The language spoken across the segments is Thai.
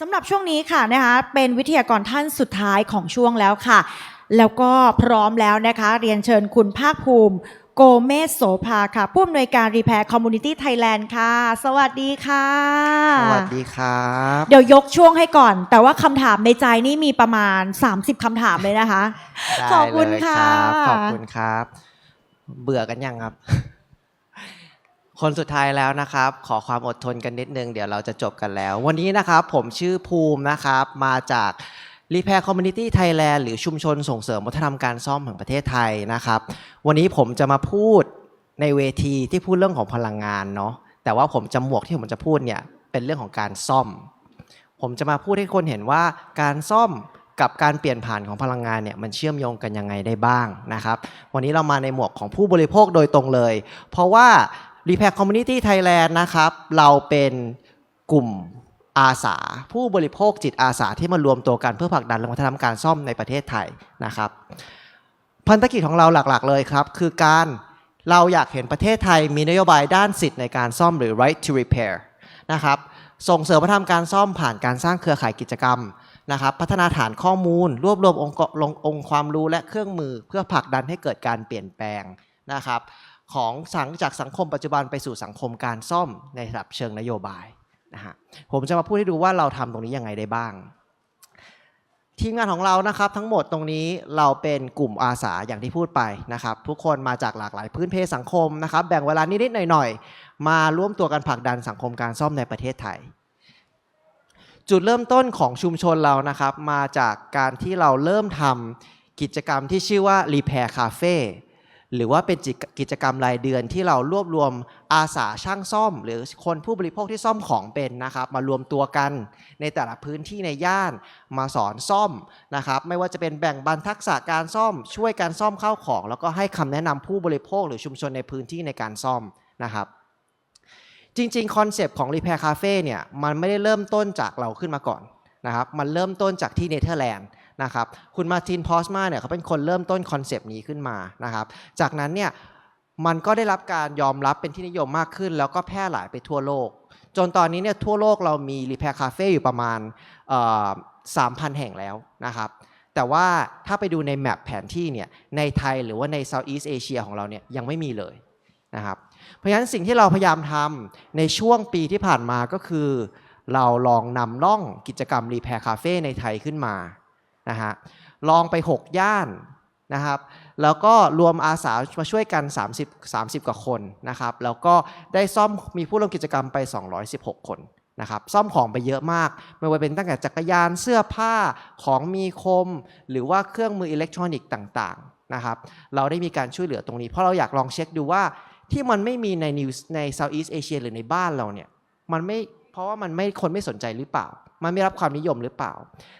สำหรับช่วงนี้ค่ะนะคะเป็นวิทยากรท่านสุดท้ายของช่วงแล้วค่ะ แล้วก็พร้อมแล้วนะคะ เรียนเชิญคุณภาคภูมิโกเมสโสภาค่ะ ผู้อำนวยการรีแพร์คอมมูนิตี้ไทยแลนด์ค่ะ สวัสดีค่ะ สวัสดีครับ เดี๋ยวยกช่วงให้ก่อน แต่ว่าคำถามในใจนี่มีประมาณ 30คำถามเลยนะคะได้ขอบคุณเลยค่ะรับขอบคุณครับ เบื่อกันยังครับ คนสุดท้ายแล้วนะครับ ขอความอดทนกันนิดนึง เดี๋ยวเราจะจบกันแล้ว วันนี้นะครับผมชื่อภูมินะครับ มาจาก Repair Community Thailand หรือชุมชนส่งเสริมวัฒนธรรมการซ่อมแห่งประเทศไทยนะครับ วันนี้ผมจะมาพูดในเวทีที่พูดเรื่องของพลังงานเนาะแต่ว่าผมจะหมวกที่ผมจะพูดเนี่ยเป็นเรื่องของการซ่อม ผมจะมาพูดให้คนเห็นว่าการซ่อมกับการเปลี่ยนผ่านของพลังงานเนี่ยมันเชื่อมโยงกันยังไงได้บ้างนะครับ วันนี้เรามาในหมวกของผู้บริโภคโดยตรงเลย เพราะว่า Repair Community Thailand นะครับ เราเป็นกลุ่มอาสา ผู้บริโภคจิตอาสาที่มารวมตัวกันเพื่อผลักดันวัฒนธรรมการซ่อมในประเทศไทยนะครับ พันธกิจของเราหลักๆ เลยครับ คือการเราอยากเห็นประเทศไทยมีนโยบายด้านสิทธิ์ในการซ่อมหรือ right to repair นะครับส่งเสริมวัฒนธรรมการซ่อมผ่านการสร้างเครือข่ายกิจกรรมนะครับพัฒนาฐานข้อมูล รวบรวมองค์องค์ความรู้และเครื่องมือ เพื่อผลักดันให้เกิดการเปลี่ยนแปลงนะครับ ของสังจากสังคมปัจจุบันไปสู่สังคมการซ่อมในระดับเชิงนโยบายนะฮะผมจะมาพูดให้ดูว่าเราทำตรงนี้ยังไงได้บ้าง ทีมงานของเรานะครับทั้งหมดตรงนี้เราเป็นกลุ่มอาสาอย่างที่พูดไปนะครับ ทุกคนมาจากหลากหลายพื้นเพสังคมนะครับ แบ่งเวลานิดๆหน่อยๆ มาร่วมตัวกันผลักดันสังคมการซ่อมในประเทศไทยจุดเริ่มต้นของชุมชนเรานะครับ มาจากการที่เราเริ่มทำกิจกรรมที่ชื่อว่า Repair Cafe หรือว่าเป็นกิจกรรมรายเดือนที่เรารวบรวมอาสาช่างซ่อม หรือคนผู้บริโภคที่ซ่อมของเป็นนะครับ มารวมตัวกันในแต่ละพื้นที่ในย่านมาสอนซ่อมนะครับ ไม่ว่าจะเป็นแบ่งบันทักษะการซ่อม ช่วยการซ่อมเข้าของ แล้วก็ให้คำแนะนำผู้บริโภค หรือชุมชนในพื้นที่ในการซ่อมนะครับ จริงๆคอนเซปต์ของ Repair Cafe เนี่ยมันไม่ได้เริ่มต้นจากเราขึ้นมาก่อนนะครับ มันเริ่มต้นจากที่เนเธอร์แลนด์ นะครับคุณมาตินพอสมาเนี่ยเขาเป็นคนเริ่มต้นคอนเซปต์นี้ขึ้นมานะครับจากนั้นเนี่ยมันก็ได้รับการยอมรับเป็นที่นิยมมากขึ้น แล้วก็แพร่หลายไปทั่วโลก จนตอนนี้เนี่ยทั่วโลกเรามี Repair Cafe อยู่ประมาณสามพันแห่งแล้วนะครับแต่ว่าถ้าไปดูในแมปแผนที่เนี่ยในไทยหรือว่าใน Southeast Asia ของเราเนี่ยยังไม่มีเลยนะครับเพราะฉะนั้นสิ่งที่เราพยายามทำในช่วงปีที่ผ่านมาก็คือ เราลองนำล่องกิจกรรม Repair Cafe ในไทยขึ้นมา นะฮะลองไป 6 ย่านนะครับ แล้วก็รวมอาสามาช่วยกัน 30 30 กว่าคนนะครับ แล้วก็ได้ซ่อมมีผู้ร่วมกิจกรรมไป 216 คนนะครับซ่อมของไปเยอะมาก ไม่ว่าเป็นตั้งแต่จักรยานเสื้อผ้าของมีคม หรือว่าเครื่องมืออิเล็กทรอนิกส์ต่างๆนะครับ เราได้มีการช่วยเหลือตรงนี้ เพราะเราอยากลองเช็คดูว่าที่มันไม่มีในนิวใน Southeast Asia หรือในบ้านเราเนี่ยมันไม่เพราะว่ามันไม่คนไม่สนใจหรือเปล่า มันไม่รับความนิยมหรือเปล่า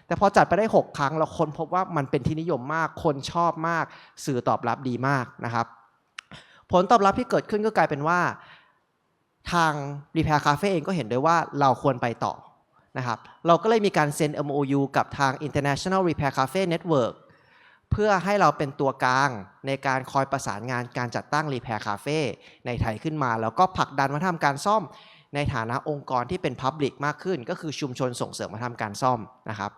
แต่พอจัดไปได้ 6 ครั้งเราค้นพบว่ามันเป็นที่นิยมมาก คนชอบมาก สื่อตอบรับดีมากนะครับ ผลตอบรับที่เกิดขึ้นก็กลายเป็นว่า ทาง Repair Cafe เองก็เห็นด้วยว่าเราควรไปต่อนะครับ เราก็เลยมีการเซ็น MOU กับทาง International Repair Cafe Network เพื่อให้เราเป็นตัวกลางในการคอยประสานงานการจัดตั้ง Repair Cafe ในไทยขึ้นมา แล้วก็ผลักดันวัฒนธรรมการซ่อม ในฐานะองค์กรที่เป็น Public มากขึ้น ก็คือชุมชนส่งเสริมวัฒนธรรมการซ่อมนะครับ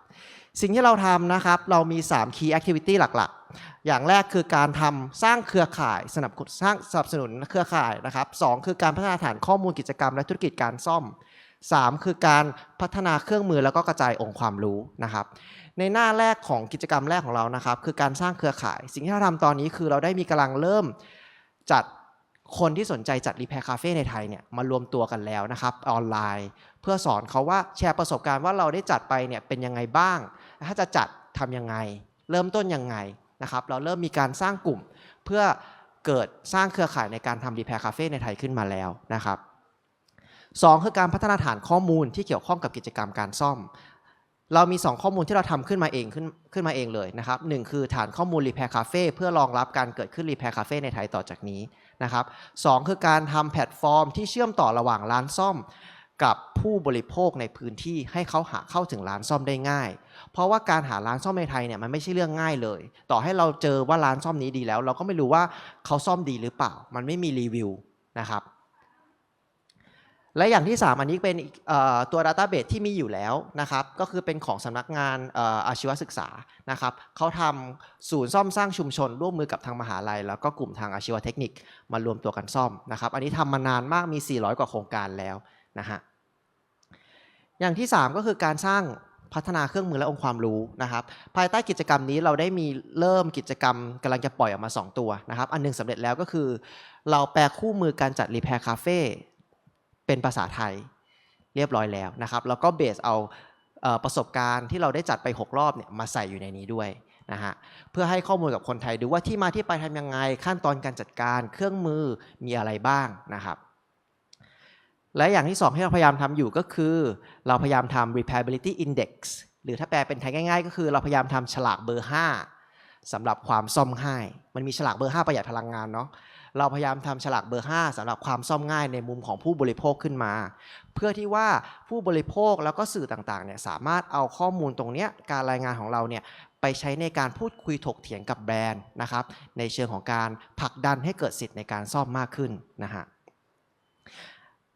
สิ่งที่เราทำนะครับ เรามี 3 Key Activity หลักๆ อย่างแรกคือการทำสร้างเครือข่ายสนับสร้างสนับสนุนเครือข่ายนะครับสองคือการพัฒนาฐานข้อมูลกิจกรรมและธุรกิจการซ่อม 3 คือการพัฒนาเครื่องมือแล้วก็กระจายองค์ความรู้นะครับ ในหน้าแรกของกิจกรรมแรกของเรานะครับ คือการสร้างเครือข่าย สิ่งที่เราทำตอนนี้คือเราได้มีกำลังเริ่มจัด คนที่สนใจจัดรีแพร์คาเฟ่ในไทยเนี่ยมารวมตัวกันแล้วนะครับออนไลน์ เพื่อสอนเขาว่าแชร์ประสบการณ์ว่าเราได้จัดไปเนี่ยเป็นยังไงบ้าง ถ้าจะจัดทำยังไง เริ่มต้นยังไงนะครับเราเริ่มมีการสร้างกลุ่ม เพื่อเกิดสร้างเครือข่ายในการทำรีแพร์คาเฟ่ในไทยขึ้นมาแล้วนะครับสองคือการพัฒนาฐานข้อมูลที่เกี่ยวข้องกับกิจกรรมการซ่อม เรามี 2 ข้อมูลที่เราทำขึ้นมาเองขึ้นขึ้นมาเองเลยนะครับหนึ่งคือฐานข้อมูล Repair Cafe เพื่อรองรับการเกิดขึ้น Repair Cafe ในไทยต่อจากนี้นะครับสองคือการทำแพลตฟอร์มที่เชื่อมต่อระหว่างร้านซ่อม กับผู้บริโภคในพื้นที่ให้เขาหาเข้าถึงร้านซ่อมได้ง่าย เพราะว่าการหาร้านซ่อมในไทยเนี่ยมันไม่ใช่เรื่องง่ายเลย ต่อให้เราเจอว่าร้านซ่อมนี้ดีแล้ว เราก็ไม่รู้ว่าเขาซ่อมดีหรือเปล่า มันไม่มีรีวิวนะครับ และอย่างที่ 3 อันนี้เป็นตัว Database ที่มีอยู่แล้วนะครับ ก็คือเป็นของสำนักงานอออาชีวศึกษานะครับเขาทำศูนย์ซ่อมสร้างชุมชน ร่วมมือกับทางมหาลัย แล้วก็กลุ่มทางอาชีวเทคนิคมารวมตัวกันซ่อมนะครับ อันนี้ทำมานานมากมี 400 กว่าโครงการแล้วนะฮะอย่างที่ 3 ก็คือการสร้างพัฒนาเครื่องมือและองค์ความรู้นะครับ ภายใต้กิจกรรมนี้เราได้มีเริ่มกิจกรรมกำลังจะปล่อยออกมา 2 ตัวนะครับ อันหนึงสำเร็จแล้วก็คือ เราแปลคู่มือการจัดรีแพร์คาเฟ่ เป็นภาษาไทยเรียบร้อยแล้วนะครับ แล้วก็เบสเอาเออประสบการณ์ที่เราได้จัดไป 6 รอบเนี่ยมาใส่อยู่ในนี้ด้วยนะฮะเพื่อให้ข้อมูลกับคนไทยดูว่าที่มาที่ไปทำยังไง ขั้นตอนการจัดการเครื่องมือมีอะไรบ้างนะครับและอย่างที่สองที่เราพยายามทำอยู่ก็คือ เราพยายามทำ repairability index หรือถ้าแปลเป็นไทยง่าย ๆ ก็คือเราพยายามทำฉลากเบอร์ 5สำหรับความซ่อมง่าย มันมีฉลากเบอร์ 5 ประหยัดพลังงานเนาะ เราพยายามทำฉลากเบอร์ 5สำหรับความซ่อมง่ายในมุมของผู้บริโภคขึ้นมา เพื่อที่ว่าผู้บริโภคแล้วก็สื่อต่างๆเนี่ยสามารถเอาข้อมูลตรงเนี้ยการรายงานของเราเนี่ยไปใช้ในการพูดคุยถกเถียงกับแบรนด์นะครับในเชิงของการผลักดันให้เกิดสิทธิ์ในการซ่อมมากขึ้นนะฮะ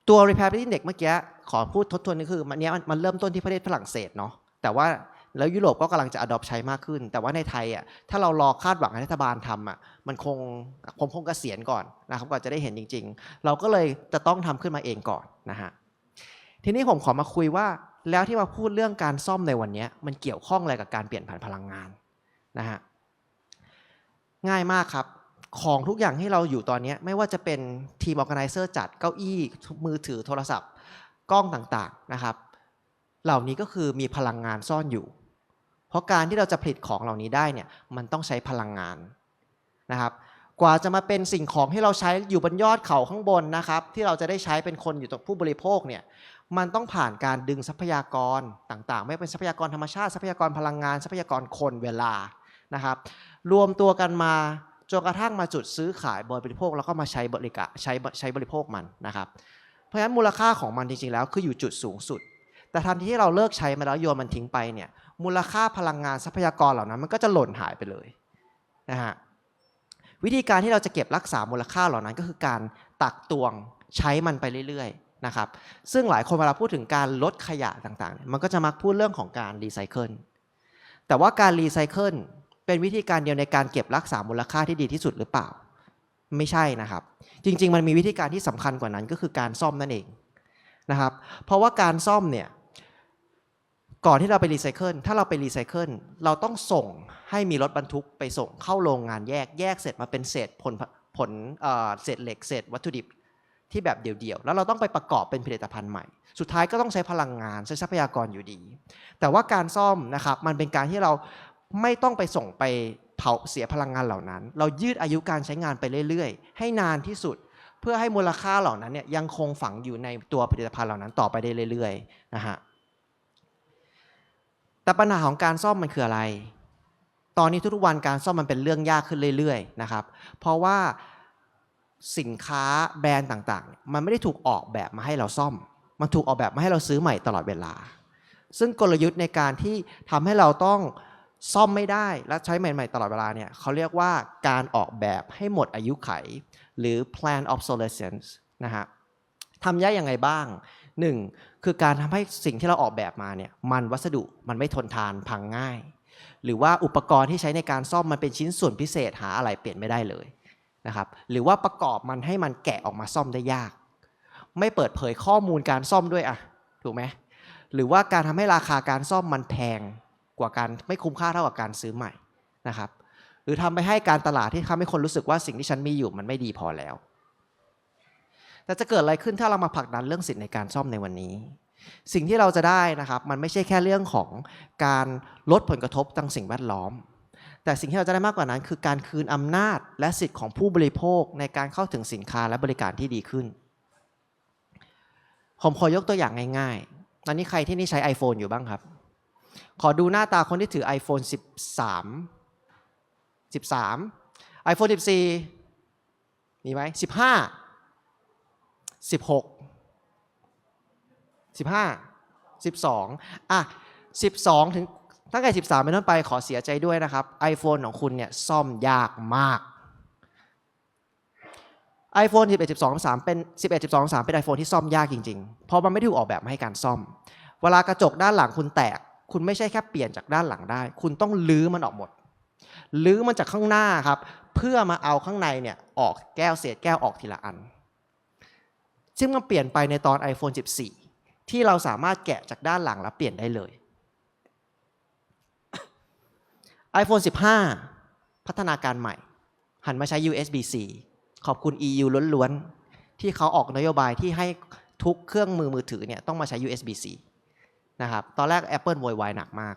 ตัว repairability index เมื่อกี้ขอพูดทบทวนนี่คือมันเนี้ยมันเริ่มต้นที่ประเทศฝรั่งเศสเนาะแต่ว่า แล้วยุโรปก็กำลังจะ adopt ใช้มากขึ้น แต่ว่าในไทยอะถ้าเรารอคาดหวังให้รัฐบาลทำอะมันคงผมคงเกษียณก่อนนะครับก่อนจะได้เห็นจริง ๆ เราก็เลยจะต้องทำขึ้นมาเองก่อนนะฮะทีนี้ผมขอมาคุยว่าแล้วที่มาพูดเรื่องการซ่อมในวันนี้มันเกี่ยวข้องอะไรกับการเปลี่ยนผ่านพลังงานนะฮะง่ายมากครับของทุกอย่างที่เราอยู่ตอนนี้ไม่ว่าจะเป็นทีมออแก z นเซอร์จัดเก้าอี้มือถือโทรศัพท์กล้องต่างๆนะครับ เหล่านี้ก็คือมีพลังงานซ่อนอยู่ เพราะการที่เราจะผลิตของเหล่านี้ได้เนี่ยมันต้องใช้พลังงานนะครับ กว่าจะมาเป็นสิ่งของที่เราใช้อยู่บนยอดเขาข้างบนนะครับ ที่เราจะได้ใช้เป็นคนอยู่ตรงผู้บริโภคเนี่ยมันต้องผ่านการดึงทรัพยากรต่างๆ ไม่ว่าเป็นทรัพยากรธรรมชาติทรัพยากรพลังงานทรัพยากรคนเวลานะครับ รวมตัวกันมาจนกระทั่งมาจุดซื้อขายบริโภคแล้วก็มาใช้บริการใช้ใช้บริโภคมันนะครับ เพราะฉะนั้นมูลค่าของมันจริงๆแล้วคืออยู่จุดสูงสุด แต่ทันทีที่เราเลิกใช้มันแล้วโยนมันทิ้งไปเนี่ย มูลค่าพลังงานทรัพยากรเหล่านั้น มันก็จะหล่นหายไปเลยนะฮะวิธีการที่เราจะเก็บรักษามูลค่าเหล่านั้นก็คือการตักตวงใช้มันไปเรื่อยๆนะครับซึ่งหลายคนเวลาพูดถึงการลดขยะต่างๆ มันก็จะมักพูดเรื่องของการรีไซเคิลแต่ว่าการรีไซเคิลเป็นวิธีการเดียวในการเก็บรักษามูลค่าที่ดีที่สุดหรือเปล่า ไม่ใช่นะครับ จริงๆ มันมีวิธีการที่สำคัญกว่านั้นก็คือการซ่อมนั่นเองนะครับเพราะว่าการซ่อมเนี่ย ก่อนที่เราไปรีไซเคิลถ้าเราไปรีไซเคิลเราต้องส่งให้มีรถบรรทุกไปส่งเข้าโรงงานแยกแยกเสร็จมาเป็นเศษผลผลเศษเหล็กเศษวัตถุดิบที่แบบเดี่ยวๆ แล้วเราต้องไปประกอบเป็นผลิตภัณฑ์ใหม่ สุดท้ายก็ต้องใช้พลังงานใช้ทรัพยากรอยู่ดี แต่ว่าการซ่อมนะครับมันเป็นการที่เราไม่ต้องไปส่งไปเผาเสียพลังงานเหล่านั้น เรายืดอายุการใช้งานไปเรื่อยๆ ให้นานที่สุด เพื่อให้มูลค่าเหล่านั้นเนี่ยยังคงฝังอยู่ในตัวผลิตภัณฑ์เหล่านั้นต่อไปได้เรื่อยๆนะฮะ แต่ปัญหาของการซ่อมมันคืออะไร ตอนนี้ทุกวันการซ่อมมันเป็นเรื่องยากขึ้นเรื่อยๆนะครับ เพราะว่าสินค้าแบรนด์ต่างๆ มันไม่ได้ถูกออกแบบมาให้เราซ่อม มันถูกออกแบบมาให้เราซื้อใหม่ตลอดเวลา ซึ่งกลยุทธ์ในการที่ทำให้เราต้องซ่อมไม่ได้และใช้ใหม่ ๆ ตลอดเวลาเนี่ยเขาเรียกว่าการออกแบบให้หมดอายุไข หรือ plan obsolescence นะฮะทำได้ยังไงบ้าง หนึ่งคือการทำให้สิ่งที่เราออกแบบมาเนี่ยมันวัสดุมันไม่ทนทานพังง่าย หรือว่าอุปกรณ์ที่ใช้ในการซ่อมมันเป็นชิ้นส่วนพิเศษหาอะไรเปลี่ยนไม่ได้เลยนะครับหรือว่าประกอบมันให้มันแกะออกมาซ่อมได้ยาก ไม่เปิดเผยข้อมูลการซ่อมด้วยอะถูกไหมหรือว่าการทำให้ราคาการซ่อมมันแพงกว่าการไม่คุ้มค่าเท่ากับการซื้อใหม่นะครับหรือทำไปให้การตลาดที่ทำให้คนรู้สึกว่าสิ่งที่ฉันมีอยู่มันไม่ดีพอแล้ว แต่จะเกิดอะไรขึ้นถ้าเรามาผลักดันเรื่องสิทธิในการซ่อมในวันนี้ สิ่งที่เราจะได้นะครับมันไม่ใช่แค่เรื่องของการลดผลกระทบทางสิ่งแวดล้อม แต่สิ่งที่เราจะได้มากกว่านั้น คือการคืนอำนาจและสิทธิของผู้บริโภคในการเข้าถึงสินค้าและบริการที่ดีขึ้น ผมขอยกตัวอย่างง่ายๆ ตอนนี้ใครที่นี่ใช้ iPhone อยู่บ้างครับ ขอดูหน้าตาคนที่ถือ iPhone 13 13 iPhone 14มีไหม15 16 15 12อะ12ถึงตั้งแต่13เป็นต้นไปขอเสียใจด้วยนะครับ iPhone ของคุณเนี่ยซ่อมยากมาก iPhone 11 12 3เป็น11 12 3เป็น iPhone ที่ซ่อมยากจริงๆ เพราะมันไม่ได้ถูกออกแบบมาให้การซ่อม เวลากระจกด้านหลังคุณแตก คุณไม่ใช่แค่เปลี่ยนจากด้านหลังได้ คุณต้องลื้อมันออกหมด ลื้อมันจากข้างหน้าครับ เพื่อมาเอาข้างในเนี่ยออกแก้วเศษแก้วออกทีละอัน ซึ่งมันเปลี่ยนไปในตอน iPhone 14 ที่เราสามารถแกะจากด้านหลังแล้วเปลี่ยนได้เลย iPhone 15 พัฒนาการใหม่ หันมาใช้ USB-C ขอบคุณ EU ล้วนๆ ที่เขาออกนโยบายที่ให้ทุกเครื่องมือมือถือเนี่ยต้องมาใช้ USB-C นะครับ ตอนแรก Apple โวยวายหนักมาก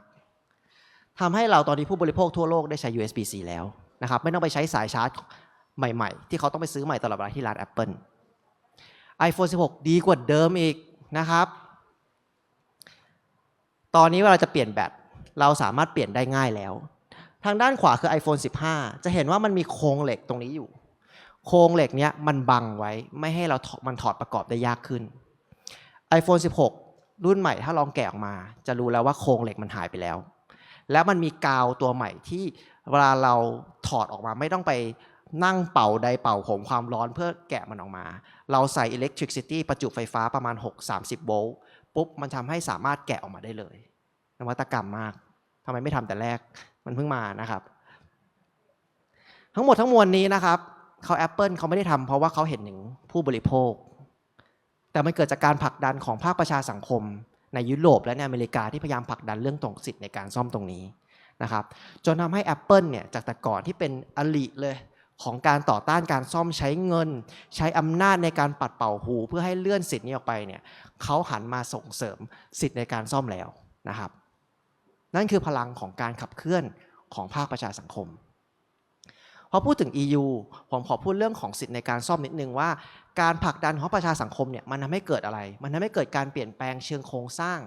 ทำให้เราตอนนี้ผู้บริโภคทั่วโลกได้ใช้ USB-C แล้วนะครับ ไม่ต้องไปใช้สายชาร์จใหม่ๆ ที่เขาต้องไปซื้อใหม่ตลอดเวลาที่ร้าน Apple iPhone 16 ดีกว่าเดิมอีกนะครับ ตอนนี้เวลาจะเปลี่ยนแบตเราสามารถเปลี่ยนได้ง่ายแล้ว ทางด้านขวาคือ iPhone 15 จะเห็นว่ามันมีโครงเหล็กตรงนี้อยู่ โครงเหล็กเนี้ยมันบังไว้ไม่ให้เรามันถอดประกอบได้ยากขึ้น iPhone 16 รุ่นใหม่ถ้าลองแกะออกมา จะรู้แล้วว่าโครงเหล็กมันหายไปแล้ว แล้วมันมีกาวตัวใหม่ที่เวลาเราถอดออกมาไม่ต้องไป นั่งเป่าใดเป่าผมความร้อนเพื่อแกะมันออกมา เราใส่ electricity ประจุไฟฟ้าประมาณ 6 30 โวลต์ปุ๊บ มันทำให้สามารถแกะออกมาได้เลย นวัตกรรมมากทำไมไม่ทำแต่แรก มันเพิ่งมานะครับ ทั้งหมดทั้งมวลนี้นะครับเขา Apple เขาไม่ได้ทำเพราะว่าเขาเห็นถึงผู้บริโภค แต่มันเกิดจากการผลักดันของภาคประชาสังคม ในยุโรปและในอเมริกาที่พยายามผลักดันเรื่องตรงสิทธิ์ในการซ่อมตรงนี้นะครับจนทำให้ Apple เนี่ยจากแต่ก่อนที่เป็นอลิเลย ของการต่อต้านการซ่อมใช้เงิน ใช้อำนาจในการปัดเป่าหู เพื่อให้เลื่อนสิทธิ์นี้ออกไปเนี่ยเขาหันมาส่งเสริมสิทธิ์ในการซ่อมแล้วนะครับ นั่นคือพลังของการขับเคลื่อนของภาคประชาสังคมพอพูดถึง EU ผมขอพูดเรื่องของสิทธิ์ในการซ่อมนิดนึงว่า การผลักดันของประชาสังคมเนี่ยมันทำให้เกิดอะไร มันทำให้เกิดการเปลี่ยนแปลงเชิงโครงสร้าง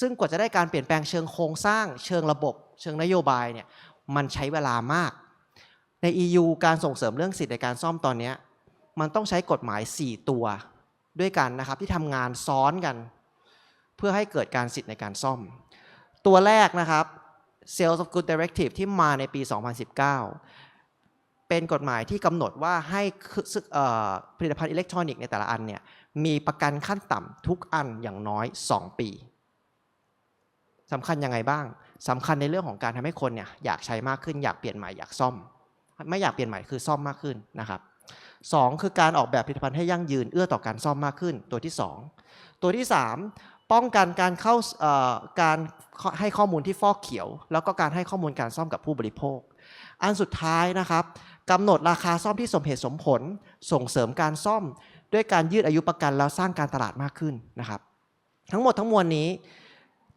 ซึ่งกว่าจะได้การเปลี่ยนแปลงเชิงโครงสร้าง เชิงระบบ เชิงนโยบายเนี่ยมันใช้เวลามาก ใน EU การส่งเสริมเรื่องสิทธิในการซ่อมตอนนี้มันต้องใช้กฎหมาย 4 ตัวด้วยกันนะครับที่ทำงานซ้อนกัน เพื่อให้เกิดการสิทธิในการซ่อม ตัวแรกนะครับ Sales of Good Directive ที่มาในปี 2019 เป็นกฎหมายที่กำหนดว่าให้ผลิตภัณฑ์อิเล็กทรอนิกส์ในแต่ละอันเนี่ยมีประกันขั้นต่ำทุกอันอย่างน้อย 2 ปีสำคัญยังไงบ้างสำคัญในเรื่องของการทำให้คนเนี่ยอยากใช้มากขึ้นอยากเปลี่ยนใหม่อยากซ่อม ไม่อยากเปลี่ยนใหม่คือซ่อมมากขึ้นนะครับสองคือการออกแบบผลิตภัณฑ์ให้ยั่งยืนเอื้อต่อการซ่อมมากขึ้นตัวที่สองตัวที่สามป้องกันการเข้าการให้ข้อมูลที่ฟอกเขียว แล้วก็การให้ข้อมูลการซ่อมกับผู้บริโภค อันสุดท้ายนะครับกำหนดราคาซ่อมที่สมเหตุสมผล ส่งเสริมการซ่อม ด้วยการยืดอายุประกันแล้วสร้างการตลาดมากขึ้นนะครับ ทั้งหมดทั้งมวลนี้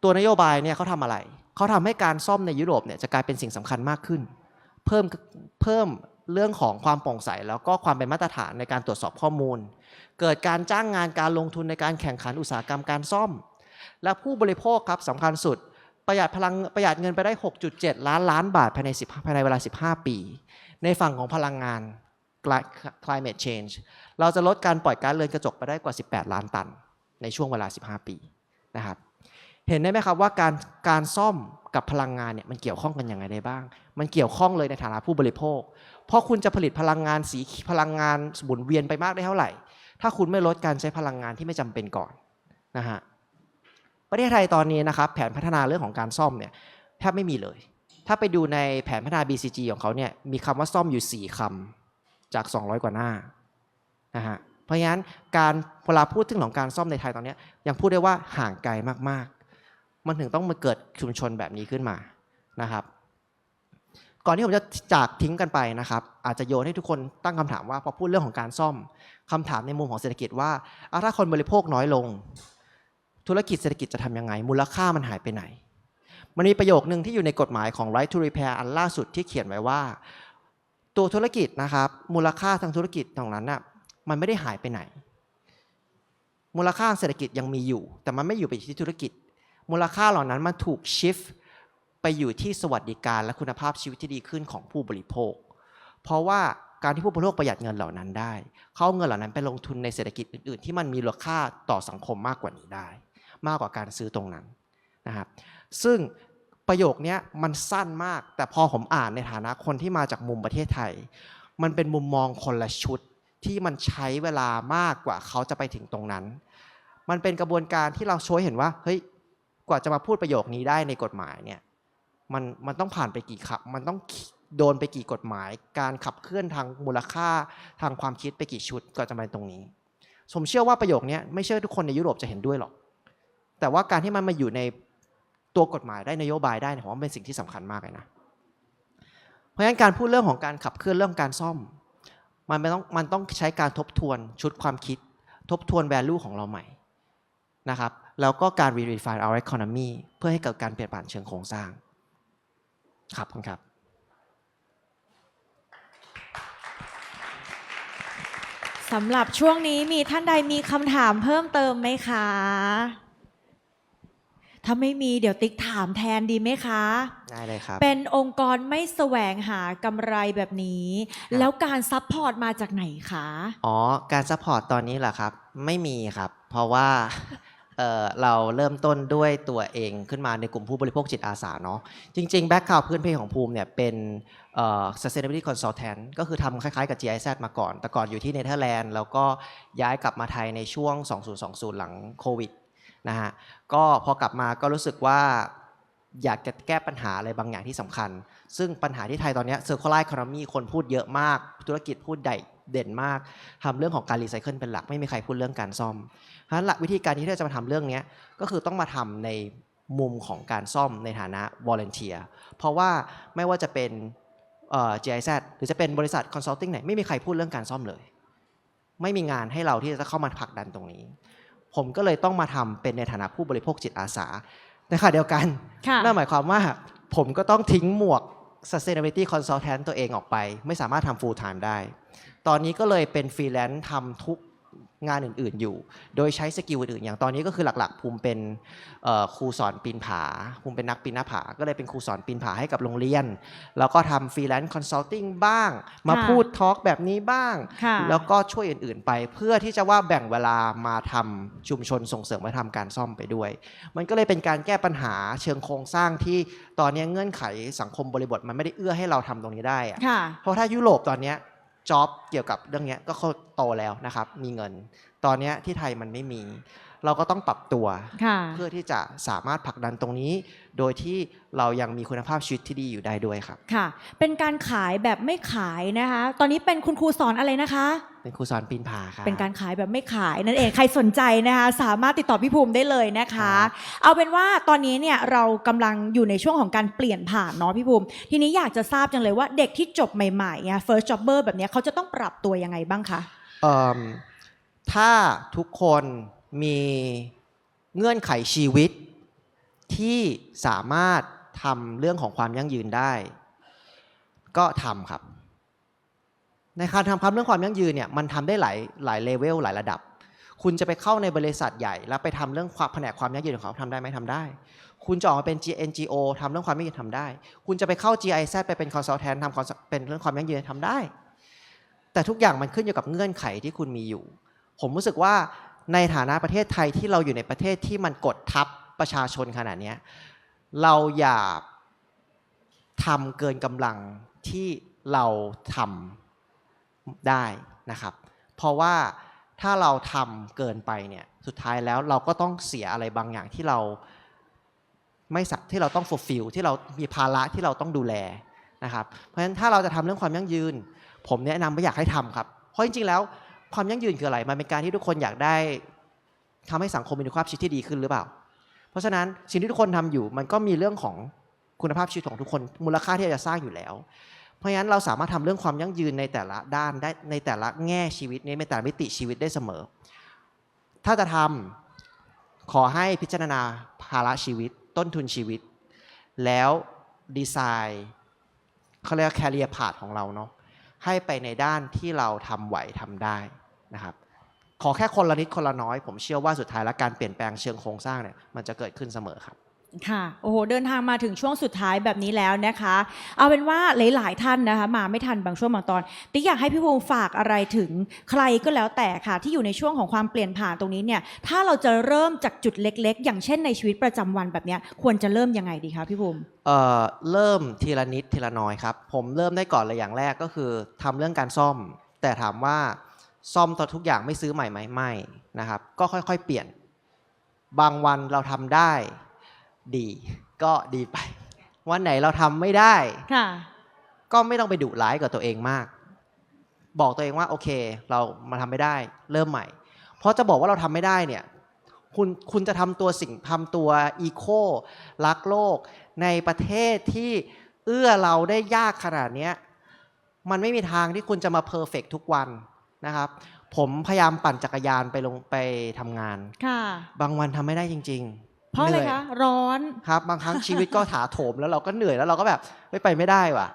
ตัวนโยบายเนี่ยเขาทำอะไรเขาทำให้การซ่อมในยุโรปเนี่ยจะกลายเป็นสิ่งสำคัญมากขึ้น เพิ่มเพิ่มเรื่องของความโปร่งใส แล้วก็ความเป็นมาตรฐานในการตรวจสอบข้อมูล เกิดการจ้างงานการลงทุนในการแข่งขันอุตสาหกรรมการซ่อม และผู้บริโภคครับสำคัญสุด ประหยัดพลังประหยัดเงินไปได้ 6.7 ล้านล้านบาทภายใน10ภายในเวลา 15 ปี ในฝั่งของพลังงาน climate change เราจะลดการปล่อยก๊าซเรือนกระจกไปได้กว่า 18 ล้านตัน ในช่วงเวลา 15 ปีนะครับ เห็นได้ไหมครับว่าการการซ่อมกับพลังงานเนี่ยมันเกี่ยวข้องกันยังไงได้บ้าง มันเกี่ยวข้องเลยในฐานะผู้บริโภค เพราะคุณจะผลิตพลังงานสีพลังงานหมุนเวียนไปมากได้เท่าไหร่ ถ้าคุณไม่ลดการใช้พลังงานที่ไม่จำเป็นก่อนนะฮะประเทศไทยตอนนี้นะครับแผนพัฒนาเรื่องของการซ่อมเนี่ยแทบไม่มีเลย ถ้าไปดูในแผนพัฒนา BCG ของเขาเนี่ยมีคำว่าซ่อมอยู่ 4คำจาก 200 กว่าหน้านะฮะเพราะงั้นการเวลาพูดถึงของการซ่อมในไทยตอนนี้ยังพูดได้ว่าห่างไกลมาก มันถึงต้องมาเกิดชุมชนแบบนี้ขึ้นมานะครับ ก่อนที่ผมจะจากทิ้งกันไปนะครับ อาจจะโยนให้ทุกคนตั้งคำถามว่าพอพูดเรื่องของการซ่อมคำถามในมุมของเศรษฐกิจว่าอะถ้าคนบริโภคน้อยลง ธุรกิจเศรษฐกิจจะทำยังไง มูลค่ามันหายไปไหน มันมีประโยคนึงที่อยู่ในกฎหมายของ right to repair อันล่าสุดที่เขียนไว้ว่า ตัวธุรกิจนะครับ มูลค่าทางธุรกิจตรงนั้นน่ะมันไม่ได้หายไปไหนมูลค่าเศรษฐกิจยังมีอยู่ แต่มันไม่อยู่ไปที่ธุรกิจ มูลค่าเหล่านั้นมันถูก shift ไปอยู่ที่สวัสดิการและคุณภาพชีวิตที่ดีขึ้นของผู้บริโภค เพราะว่าการที่ผู้บริโภคประหยัดเงินเหล่านั้นได้ เขาเงินเหล่านั้นไปลงทุนในเศรษฐกิจอื่นๆ ที่มันมีมูลค่าต่อสังคมมากกว่านี้ได้ มากกว่าการซื้อตรงนั้นนะครับ ซึ่งประโยคนี้มันสั้นมาก แต่พอผมอ่านในฐานะคนที่มาจากมุมประเทศไทย มันเป็นมุมมองคนละชุดที่มันใช้เวลามากกว่าเขาจะไปถึงตรงนั้น มันเป็นกระบวนการที่เราช่วยเห็นว่า เฮ้ย กว่าจะมาพูดประโยคนี้ได้ในกฎหมายเนี่ยมันมันต้องผ่านไปกี่ขับ มันต้องโดนไปกี่กฎหมาย การขับเคลื่อนทางมูลค่าทางความคิดไปกี่ชุดก่อนจะมาเป็นตรงนี้ผมเชื่อว่าประโยคนี้ไม่เชื่อทุกคนในยุโรปจะเห็นด้วยหรอก แต่ว่าการที่มันมาอยู่ในตัวกฎหมายได้นโยบายได้ผมว่าเป็นสิ่งที่สำคัญมากเลยนะ เพราะฉะนั้นการพูดเรื่องของการขับเคลื่อนเรื่องการซ่อม มันไม่ต้องมันต้องใช้การทบทวนชุดความคิด ทบทวน value ของเราใหม่นะครับ แล้วก็การ redefine our economy เพื่อให้เกิดการเปลี่ยนผ่านเชิงโครงสร้าง ครับคุณครับ สำหรับช่วงนี้มีท่านใดมีคำถามเพิ่มเติมไหมคะ ถ้าไม่มีเดี๋ยวติ๊กถามแทนดีไหมคะ ได้เลยครับ เป็นองค์กรไม่แสวงหากำไรแบบนี้ ครับ แล้วการซัพพอร์ตมาจากไหนคะ อ๋อ การซัพพอร์ตตอนนี้เหรอครับ ไม่มีครับ เพราะว่า เเราเริ่มต้นด้วยตัวเองขึ้นมาในกลุ่มผู้บริโภคจิตอาสาเนาะจริงๆแบ็กกราวพื้นเพของภูมิเนี่ยเป็นเอ่อ sustainability consultant ก็คือทำคล้ายๆกับ GIZ มาก่อน แต่ก่อนอยู่ที่เนเธอร์แลนด์แล้วก็ย้ายกลับมาไทยในช่วง 2020 หลังโควิดนะฮะก็พอกลับมาก็รู้สึกว่าอยากจะแก้ปัญหาอะไรบางอย่างที่สำคัญ ซึ่งปัญหาที่ไทยตอนเนี้ย circular economy คนพูดเยอะมาก ธุรกิจพูดใหญ่ เด่นมากทำเรื่องของการรีไซเคิลเป็นหลักไม่มีใครพูดเรื่องการซ่อมเพราะฉะนั้นหลักวิธีการที่เราจะมาทำเรื่องเนี้ยก็คือต้องมาทำในมุมของการซ่อมในฐานะ volunteer เพราะว่าไม่ว่าจะเป็นเอ่อ GIZ หรือจะเป็นบริษัท consulting ไหนไม่มีใครพูดเรื่องการซ่อมเลย ไม่มีงานให้เราที่จะเข้ามาผลักดันตรงนี้ ผมก็เลยต้องมาทำเป็นในฐานะผู้บริโภคจิตอาสาในขณะเดียวกันค่ะนั่นหมายความว่าผมก็ต้องทิ้งหมวก sustainability consultant ตัวเองออกไป ไม่สามารถทำ full time ได้ ตอนนี้ก็เลยเป็นฟรีแลนซ์ทำทุกงานอื่น ๆ อยู่ โดยใช้สกิลอื่นๆ อย่างตอนนี้ก็คือหลัก ๆ ภูมิเป็นเอ่อครูสอนปีนผา ภูมิเป็นนักปีนหน้าผา ก็เลยเป็นครูสอนปีนผาให้กับโรงเรียน แล้วก็ทำฟรีแลนซ์คอนซัลทิงบ้าง มาค่ะพูดทอล์กแบบนี้บ้างค่ะแล้วก็ช่วยอื่น ๆ ไป เพื่อที่จะว่าแบ่งเวลามาทำชุมชนส่งเสริมมาทำการซ่อมไปด้วย มันก็เลยเป็นการแก้ปัญหาเชิงโครงสร้างที่ตอนนี้เงื่อนไขสังคมบริบทมันไม่ได้เอื้อให้เราทำตรงนี้ได้อะค่ะเพราะถ้ายุโรปตอนเนี้ย จ็อบเกี่ยวกับเรื่องนี้ก็เขาโตแล้วนะครับ มีเงิน ตอนนี้ที่ไทยมันไม่มี เราก็ต้องปรับตัวค่ะเพื่อที่จะสามารถผลักดันตรงนี้ โดยที่เรายังมีคุณภาพชีวิตที่ดีอยู่ได้ด้วยครับ ค่ะ เป็นการขายแบบไม่ขายนะคะ ตอนนี้เป็นคุณครูสอนอะไรนะคะ เป็นครูสอนปีนผาครับเป็นการขายแบบไม่ขายนั่นเอง ใครสนใจนะคะ สามารถติดต่อพี่ภูมิได้เลยนะคะครับเอาเป็นว่าตอนนี้เนี่ยเรากำลังอยู่ในช่วงของการเปลี่ยนผ่านเนาะพี่ภูมิ ทีนี้อยากจะทราบจังเลยว่าเด็กที่จบใหม่ๆเนี่ย first jobber แบบเนี้ยเขาจะต้องปรับตัวยังไงบ้างคะเอิ่มถ้าทุกคน มีเงื่อนไขชีวิตที่สามารถทำเรื่องของความยั่งยืนได้ ก็ทำครับ ในการทำความเรื่องความยั่งยืนเนี่ยมันทำได้หลายหลายเลเวลหลายระดับ คุณจะไปเข้าในบริษัทใหญ่ แล้วไปทำเรื่องความแผนกความยั่งยืนของเขาทำได้ไหมทำได้ คุณจะออกมาเป็น NGO ทำเรื่องความยั่งยืนทำได้ คุณจะไปเข้า GIZ ไปเป็น consultant ทำเป็นเรื่องความยั่งยืนทำได้ แต่ทุกอย่างมันขึ้นอยู่กับเงื่อนไขที่คุณมีอยู่ ผมรู้สึกว่า ในฐานะประเทศไทยที่เราอยู่ในประเทศที่มันกดทับประชาชนขนาดนี้เราอย่าทำเกินกำลังที่เราทำได้นะครับ เพราะว่าถ้าเราทำเกินไปเนี่ยสุดท้ายแล้วเราก็ต้องเสียอะไรบางอย่างที่เราไม่สักที่เราต้อง fulfill ที่เรามีภาระที่เราต้องดูแลนะครับ เพราะฉะนั้นถ้าเราจะทำเรื่องความยั่งยืน ผมแนะนำว่อยากให้ทำครับ เพราะจริงๆแล้ว ความยั่งยืนคืออะไร มันเป็นการที่ทุกคนอยากได้ทำให้สังคมมีคุณภาพชีวิตที่ดีขึ้นหรือเปล่า เพราะฉะนั้นสิ่งที่ทุกคนทำอยู่ มันก็มีเรื่องของคุณภาพชีวิตของทุกคน มูลค่าที่จะสร้างอยู่แล้ว เพราะฉะนั้นเราสามารถทำเรื่องความยั่งยืนในแต่ละด้านได้ในแต่ละแง่ชีวิตในแต่ละมิติชีวิตได้เสมอ ถ้าจะทำขอให้พิจารณาภาระชีวิต ต้นทุนชีวิต แล้วดีไซน์เขาเรียกแคเรียพาธของเราเนาะให้ไปในด้านที่เราทำไหวทำได้ นะครับขอแค่คนละนิดคนละน้อย ผมเชื่อว่าสุดท้ายแล้วการเปลี่ยนแปลงเชิงโครงสร้างเนี่ยมันจะเกิดขึ้นเสมอครับค่ะโอ้โหเดินทางมาถึงช่วงสุดท้ายแบบนี้แล้วนะคะ เอาเป็นว่าหลาย ๆ ท่านนะคะ มาไม่ทันบางช่วงบางตอนติ๊กอยากให้พี่ภูมิฝากอะไรถึงใครก็แล้วแต่ค่ะ ที่อยู่ในช่วงของความเปลี่ยนผ่านตรงนี้เนี่ย ถ้าเราจะเริ่มจากจุดเล็ก ๆ อย่างเช่นในชีวิตประจำวันแบบเนี้ยควรจะเริ่มยังไงดีคะพี่ภูมิเอ่อเริ่มทีละนิดทีละน้อยครับ ผมเริ่มได้ก่อนเลยอย่างแรกก็คือทำเรื่องการซ่อม แต่ถามว่า ซ่อมต่อทุกอย่างไม่ซื้อใหม่ไหมไม่นะครับ ก็ค่อยๆ เปลี่ยน บางวันเราทำได้ดี ก็ดีไป วันไหนเราทำไม่ได้ค่ะก็ไม่ต้องไปดุร้ายกับตัวเองมาก บอกตัวเองว่าโอเค เรามาทำไม่ได้ เริ่มใหม่ เพราะจะบอกว่าเราทำไม่ได้เนี่ยคุณคุณจะทำตัวสิ่งทำตัวอีโครักโลก ในประเทศที่เอื้อเราได้ยากขนาดเนี้ยมันไม่มีทางที่คุณจะมาเพอร์เฟกทุกวัน นะครับ ผมพยายามปั่นจักรยานไปลงไปทำงาน ค่ะ บางวันทำไม่ได้จริงๆเพราะอะไรหนื่ยคะร้อน ครับ บางครั้งชีวิตก็ถาโถมแล้วเราก็เหนื่อยแล้วเราก็แบบไม่ไปไม่ได้ว่ะ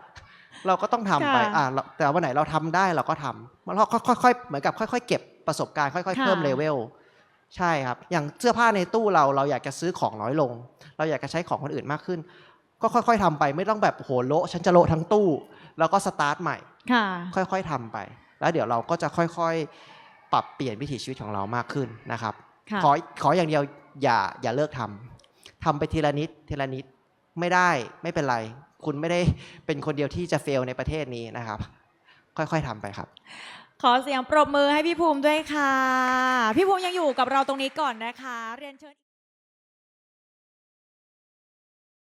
เราก็ต้องทำไปค่ะอ่าเราแต่วันไหนเราทำได้เราก็ทำมันเราค่อยๆเหมือนกับค่อย ๆ เก็บประสบการณ์ค่อย ๆ ค่ะ เพิ่มเลเวลใช่ครับ อย่างเสื้อผ้าในตู้เราเราอยากจะซื้อของน้อยลง เราอยากจะใช้ของคนอื่นมากขึ้น ก็ค่อย ๆทำไปไม่ต้องแบบโอ้โหโละฉันจะโละทั้งตู้ แล้วก็สตาร์ทใหม่ ค่ะ ค่อยๆทำไป แล้วเดี๋ยวเราก็จะค่อยๆ ปรับเปลี่ยนวิถีชีวิตของเรามากขึ้นนะครับค่ะขอขออย่างเดียวอย่าอย่าเลิกทำทำไปทีละนิดทีละนิดไม่ได้ไม่เป็นไร คุณไม่ได้เป็นคนเดียวที่จะเฟลในประเทศนี้นะครับ ค่อยๆทำไปครับ ขอเสียงปรบมือให้พี่ภูมิด้วยค่ะ พี่ภูมิยังอยู่กับเราตรงนี้ก่อนนะคะ เรียนเชิญ